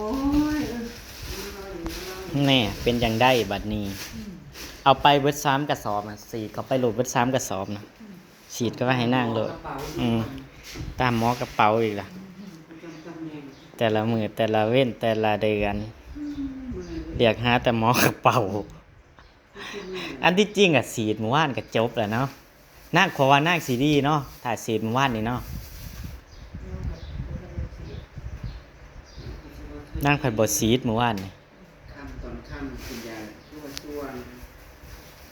อ้ยเออแน่เป็นอย่างได้บัดนี้ เอาไปเบิดซ้ำกระสอบนะสีเขาไปโหลดเบิดซ้ำกระสอบนะฉีดก็ให้นั่งเลยกระเป๋าอืมตามหมอกระเป๋าอีกล่ะจำตำแหน่งแต่ละมือแต่ละเว้นแต่ละเดือนมือเรียกหาแต่หมอกระเป๋า อันที่จริงอะสีดเมื่อวานก็จบแล้วเนาะนั่งขอว่านั่งสีดีเนาะถ่ายสีดเมื่อวานนี่เนาะ นั่งผัดบทสีดเมื่อวานนี่คำตอนคำกินยาชั่วช่วง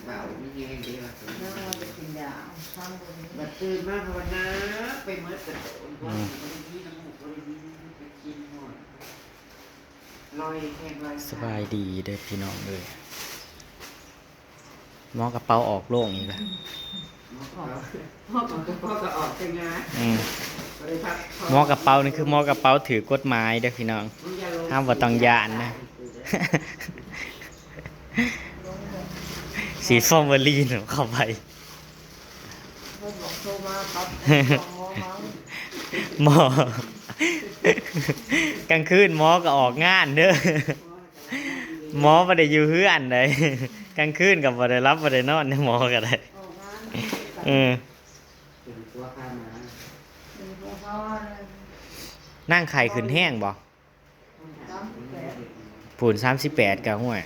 เบาไม่แห้งดีว่ะน้าไปกินยาฟังบนนี้บัดตื่นมาภาวนาไปเมื่อกระโดดว่าบริยีน้ำมูกบริยีไปกินหมดลอยแข็งลอยสบายดีเด้อพี่น้องเลยหมอกระเป๋าออกโล่งอีกแล้วพ่อของพ่อก็ออกไปงานอืมบริพัตหมอกระเป๋านี่คือหมอกระเป๋าถือกฎหมายเด้อพี่น้อง ห้ามบ่ต้องยานนะ สีฟอร์มเวอรีนเข้าไป หมอกลางคืนหมอก็ออกงานเด้อหมอบ่ได้อยู่เฮือนเลยกลางคืนก็บ่ได้รับบ่ได้นอนเด้อหมอก็ได้เออนั่งไข่ขึ้นแห้งบ่ ปูนสามสิบแปดกะห้วย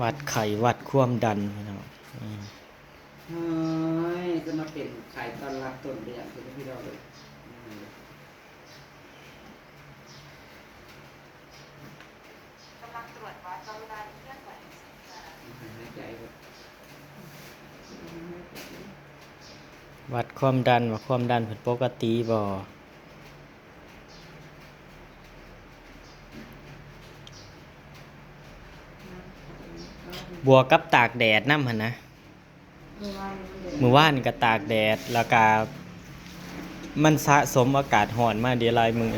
วัดไข่วัดความดันพี่น้องอืมเฮ้ยจะมาเป็นไข่ตอนรับต้นเดือนคือพี่เราเลยหายใจแบบ วัดความดันว่าความดันเพิ่นปกติบ่บวกกับตากแดดนำหั่นนะเมื่อวานมันเด็กมือว่านก็ตากแดดแล้วก็มันสะสมอากาศห่อนมาเดียวหลายมือ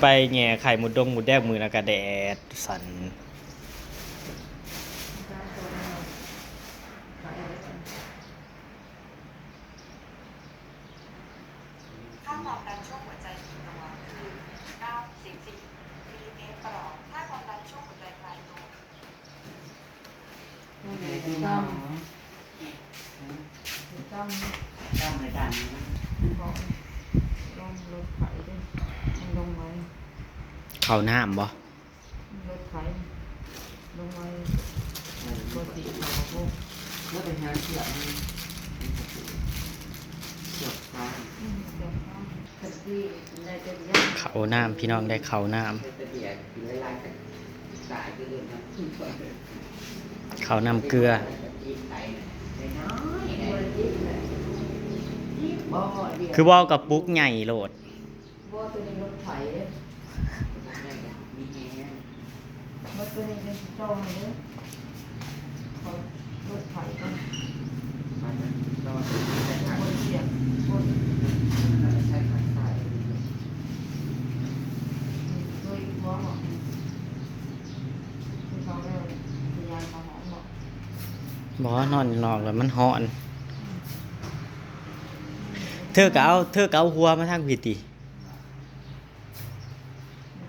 ไปแง่ไข่หมุดดงหมุดแดกมือแล้วก็แดดสัน ค่าความดันช่วงหัวใจตีตัวคือ94มิลลิเมตรประหลอดถ้าความดันช่วงหัวใจปลายตัว ตั้ง ไหน แต่ ที่หม ตั้ อ มตั้ม ตั้งในดันนะ ของลงรถไถด้วยมันลงไว้ เข้าน้ำบ่รถไถลงไว้ปกติเขาก็พวกเมื่อเป็นงานเกี่ยวนี่เกี่ยวกันอืมเดี๋ยวเขาตะกี้ได้จะยันเข้าน้ำพี่น้องได้เข้าน้ำเข้าน้ำเกลือคือว่ากับปุ๊กใหญ่โหลดว่าตัวนี้รถไถ เด้มีแฮงว่าตัวนี้เป็นโจ้เด้เขารถไถกันมันคนเสียบคนใช้ทางสายหัวหมอที่เขาได้พยายามมาหอมหมอบ่นอนอยู่นอกแล้วมันฮ้อน เธอก็เอาเธอก็เอาหัวมาทางพี่ติ มั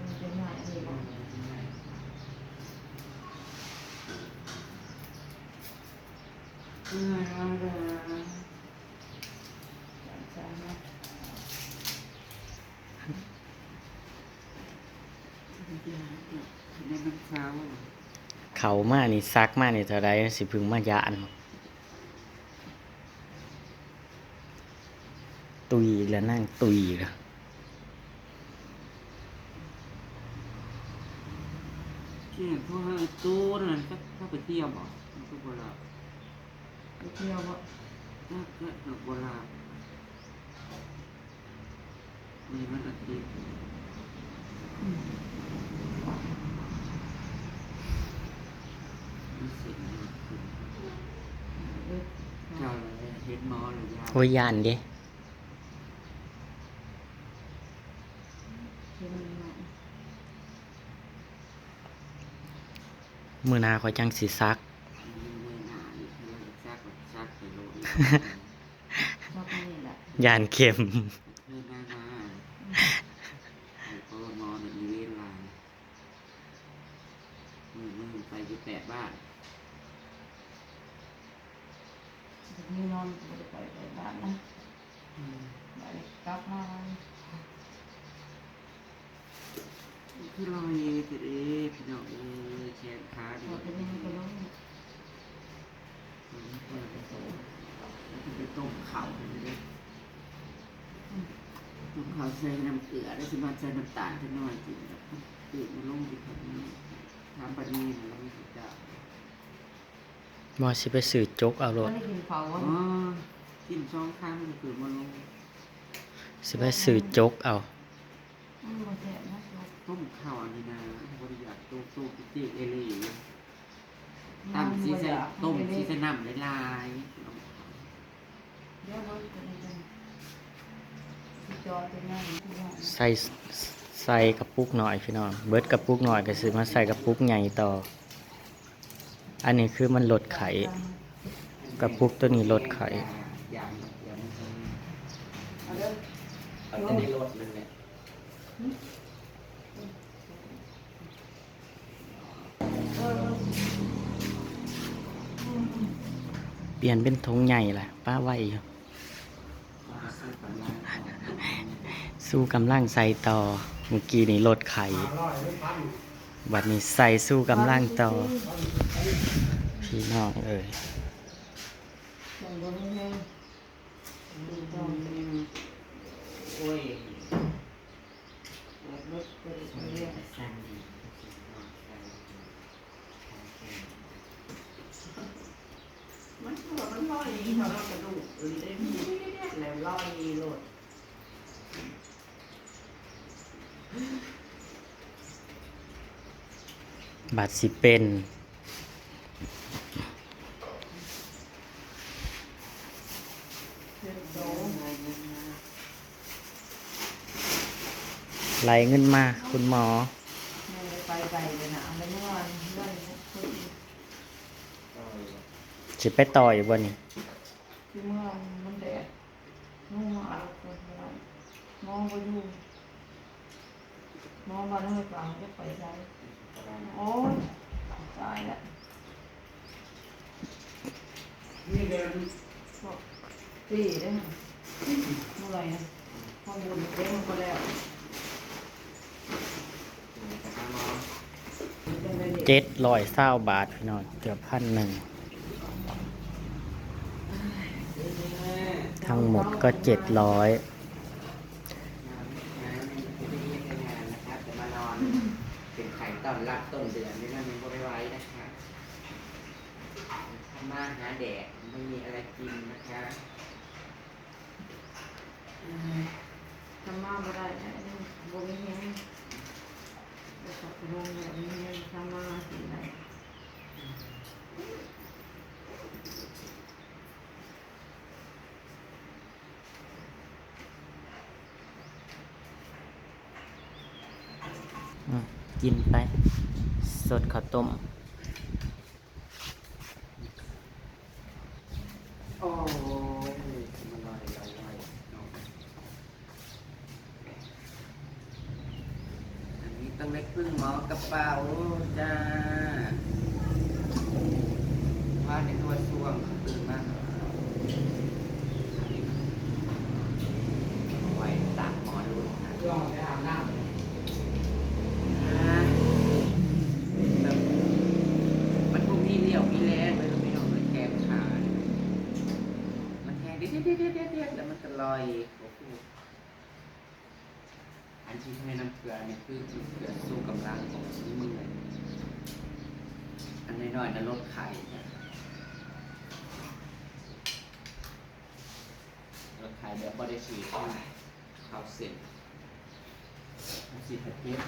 นเป็นหน้าที่บอก ใช่ไหม ในน้ำเช้า เขา มานี่ซักมานี่เท่าไรสิพึงมายานตุยอีกแล้วนั่งตุยอีกแล้วเที่ยงพวกตู้นั่นก็เข้าไปเที่ยวบ่มันก็บ่ลาไปเที่ยวบ่ก็ก็บ่ลามีมันอาทิตย์มีสิ่ง เจ้าเลยเห็นหมอหรือยาโอ้ยยานด้ที่มันมามือนาคอยจังสีซักมือหนานี่คือซักแบบซักไปโลด ชอบนี่แหละ ยานเข็ม มือหน้ามาเพราะว่านอนในอีเวนต์ไลน์มือมือไปอยู่แปดบ้าน มีนอนบ่ได้ไปไปบ้านนะไปก ลับมาคือลอยเด็ดพี่น้องเออแขนขาดีพอจะมีก็ลงไปต้มข้าวเลยต้มข้าวใส่น้ำเกลือแล้วสิมาใส่น้ำตาลจะน้อยจิตื่นมาลงที่คนนี้ทำปนีนะเราไม่ถูกจ้าบอสิไปสื่อจกเอารก็ถได้กินเผาอ๋อะอกินสองครั้งมันคือมาลง สิไปสื่อจกเอามันบ่แซ่บนะต้มข้าวอันนี้นะบริยากต้มต้มจิ๊กเอลี่ตั้มซีเซนต้มซีเซนน้ำลายเดี๋ยวเราจะได้กันสิจอจะนั่งที่ห้องใส่ใส่กระปุกหน่อยพี่น้องเบิดกระปุกหน่อยก็สิมาใส่กระปุกใหญ่ต่อ อันนี้คือมันลดไข กระปุกตัวนี้ลดไขอย่างอย่าง เอาเด้อเอาแต่ในรถนั่นแหละเออเปลี่ยนเป็นทงใหญ่ละป้าไว้อยู่มาใส่ปลาร้าก่อนสู้กำลังใส่ต่อ เมื่อกี้นี่ลดไข่บัดนี้ใส่สู้กำลังต่อ พี่น้องเอ้ย ส่งบ่มีแฮงดีจอม โอ้ย เปิดรถเปิดเรียก สั่นดี มันก็มันลอยนี่เขาเรากระดูกเออได้มีแล้วลอยโลด บัดสิเป็นไหลเงินมาคุณหมอแม่ไปไกลเลยนะแล้วเมื่อวานเมื่อวานคนสิไปต่ออยู่บ่นี่มอวานมันแดดนุ่งมาเอาคนไปมองไปอยู่มองมาแล้วไม่ฟังจะไปใช้ โอ้ยตายละนี่เดินบอกตีได้ไหมเมื่อไรนะข้อมูลเต็มก็แล้วเจ็ดร้อยเศร้าบาทพี่น้องเกือบพันหนึ่งทั้งหมดก็เจ็ดร้อย งานงานไม่ได้ทำงานนะครับจะมานอนเป็นไข่ต อนรับต้นเดือนนี่นะมันก็ไม่ไหวนะคะทำมาหาแดดไม่มีอะไรกินนะคะทำมาไม่ได้นะนี่บ่มีเงินไปขับลงแบบนี้เงินทำมาสิไหนอืมกินไป สดข้าวต้มโอ้ยมันลอยลอยลอยเนาะอันนี้ต้องได้พึ่งหมอกระเป๋าจ้าว่าในตัวช่วงตื่นมากไว้ตากหมอดูนะย่องไปอาบน้ำมันพวกนี้เลี้ยวมีแรงเลยไม่ต้องไปแคบขาเนี่ยมันแทง เด็ดเด็ดเด็ดเด็ดเด็ดแล้วมันก็ลอยโอ้โหอันที่ให้น้ำเกลือเนี่ยคือเกลือสู้กำลังของนิ้วมืออันน้อยๆนะลดไข่นะลดไข่เดี๋ยวบริสีเข้าเข้าวเสร็จสีตะเกียบ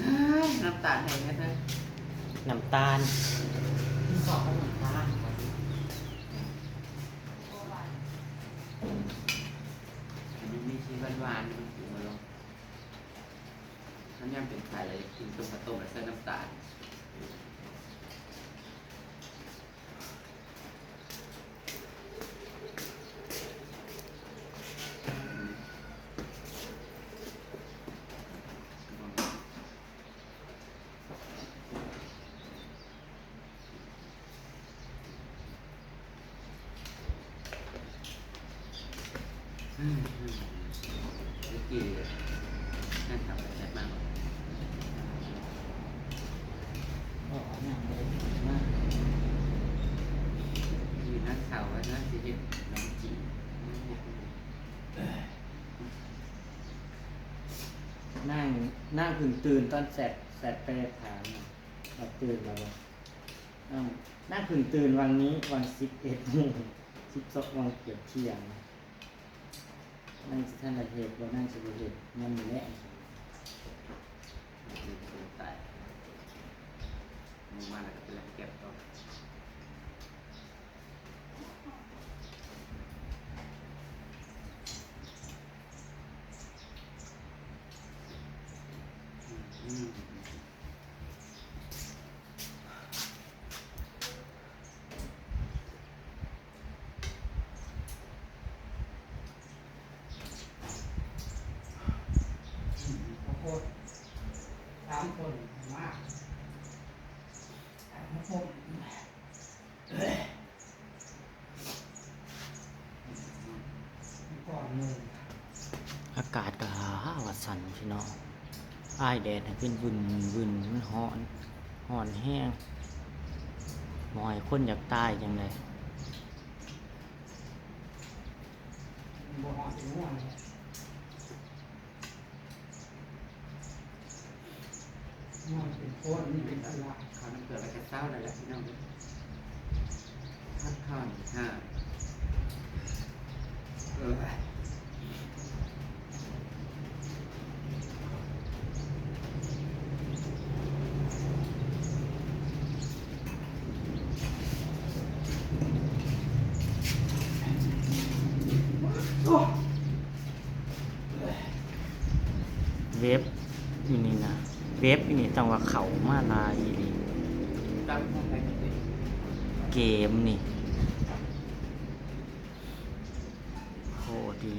อ้ายน้ำตาลไหนนะเธอน้ำตาล ขอบคุณค่ะอันนี้มีชีหวานๆมันถึงมาลงท่านย่ำเป็นไข่เลยกินต้มตะต้มแล้วใส่น้ำตาล อืมอืมเมื่อกี้นั่นทำอะไรได้บ้างอ๋อนั่งเลยมากมีนักข่าวว่าน่าจะเห็นน้องจีนั่งนั่งพึ่งตื่นตอนแสดแสดไปถามเราตื่นแล้วบ่นั่งนั่งพึ่งตื่นวันนี้วันสิบเอ็ดโมงสิบสองวันเกือบเที่ยง นั่งสิท่านละเหตุบ่นั่งสิบเหตุมันมีแหละดูดูตายมึงมาแล้วก็เป็นเก็บต่อม ขอโทษสามคนมากมาพบก่อนหนึ่ง อากาศก็หาวัดสันพี่น้อง อ้ายแดดให้ขึ้นวุ่นวุ่นมันฮ้อนฮ้อนแห้งหมอยคนอยากตายจังเลยบ่หอดถึงหัวเลยมันเป็นโคตรนี่เป็นอะไรข้าวน้ำเกลือแล้วก็เศร้าแล้วแหละพี่น้องทัดข้าวหนึ่งห้าเออ เว็บอีนี่นะเว็บอีนี่ต้องว่าเขามาลายอยู่นี่เกมนี่โคตรดี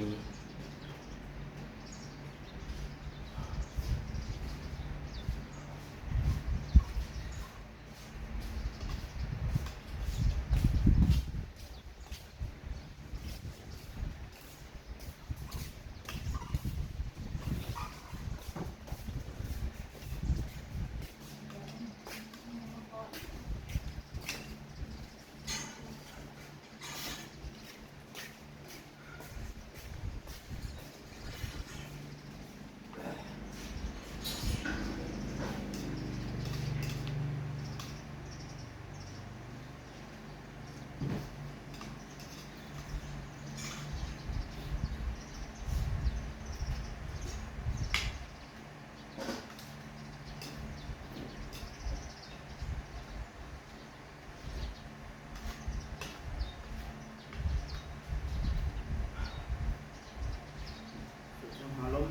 ช่วงหาลม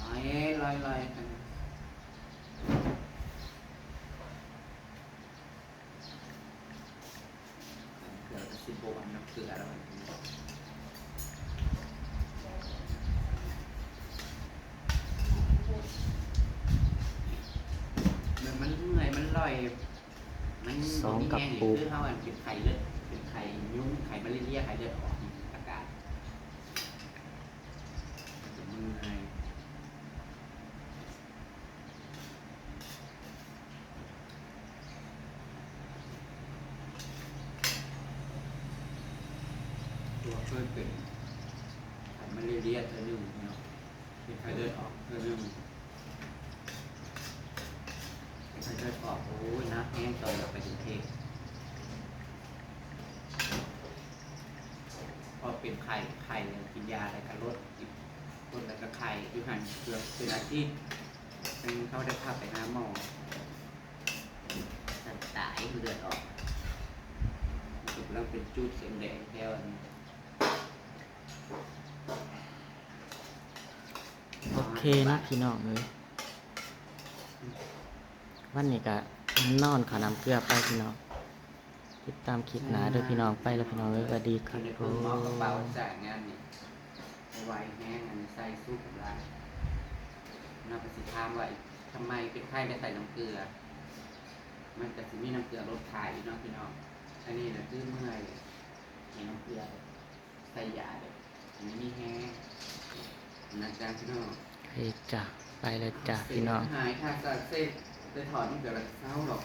ลอยลอยลอยกันเกลือสิบโบวันน้ำเกลือแล้วมันมันมันเหนื่อยมันลอย มัน สองกับมีแห้ปู คือเท่ากันเป็นไข่เลือดเป็นไข่ยุ้งไข่มาเรียไข่เลือดออกอากาศมันจะเมื่อยตัวเคยเป็นไข่มาเรียเธอหนึ่งเนาะเป็นไข่เลือดออกเธอหนึ่งไข่เลือดออกโอ้ยนะแห้งตอนเราไปถึงเทพ พอ เป็นไข่ไข่เนี่ยกินยาอะไรก็ลดกินลดแล้วก็ไข่อยู่หันเกือบเป็นอาทิตย์เป็นเขาได้พาไปหาหมอสันตายเลือดออกจบแล้วเป็นจุดแดงๆแถวนนี้โอเคนะพี่น้องเลยวันนี้ก็นอนขอน้ำเกลือไปพี่น้อง ติดตามคลิปหนาเด้อพี่น้องไปแล้วพี่น้องเลยสวัสดีคคืรัอบในผเพิ่งหมอกระเป๋ามมจ่ายงานนี่เอาไว้แห้งอันนี้ใส่สู้กับร้านน่าประสิทธิ์ถามว่าทำไมเป็นไข้ได้ใส่น้ำเกลือ มันจะมีน้ำเกลือลดถ่ายอยู่เนาะพี่น้องอันนี้นะคือเมื่อยมีน้ำเกลือใส่ยาเลยอันนี้มีแห้งนะจ๊ะพี่น้อง เฮ้ยจ้ะไปเลยจ้ะพี่น้อง หายค่ะจากเส้นไปถอนมันเกิดอะไรเศร้าหรอก